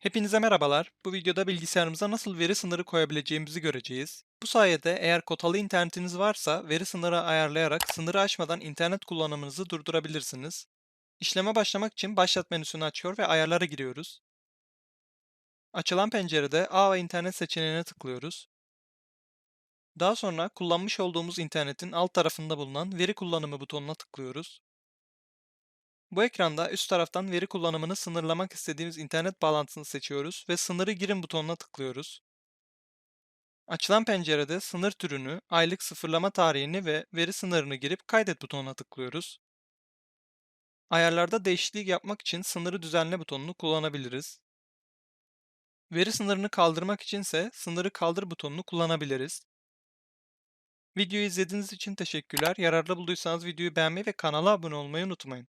Hepinize merhabalar. Bu videoda bilgisayarımıza nasıl veri sınırı koyabileceğimizi göreceğiz. Bu sayede eğer kotalı internetiniz varsa veri sınırı ayarlayarak sınırı aşmadan internet kullanımınızı durdurabilirsiniz. İşleme başlamak için Başlat menüsünü açıyor ve ayarlara giriyoruz. Açılan pencerede Ağ ve internet seçeneğine tıklıyoruz. Daha sonra kullanmış olduğumuz internetin alt tarafında bulunan Veri kullanımı butonuna tıklıyoruz. Bu ekranda üst taraftan veri kullanımını sınırlamak istediğimiz internet bağlantısını seçiyoruz ve Sınırı girin butonuna tıklıyoruz. Açılan pencerede sınır türünü, aylık sıfırlama tarihini ve veri sınırını girip Kaydet butonuna tıklıyoruz. Ayarlarda değişiklik yapmak için Sınırı düzenle butonunu kullanabiliriz. Veri sınırını kaldırmak içinse Sınırı kaldır butonunu kullanabiliriz. Videoyu izlediğiniz için teşekkürler. Yararlı bulduysanız videoyu beğenmeyi ve kanala abone olmayı unutmayın.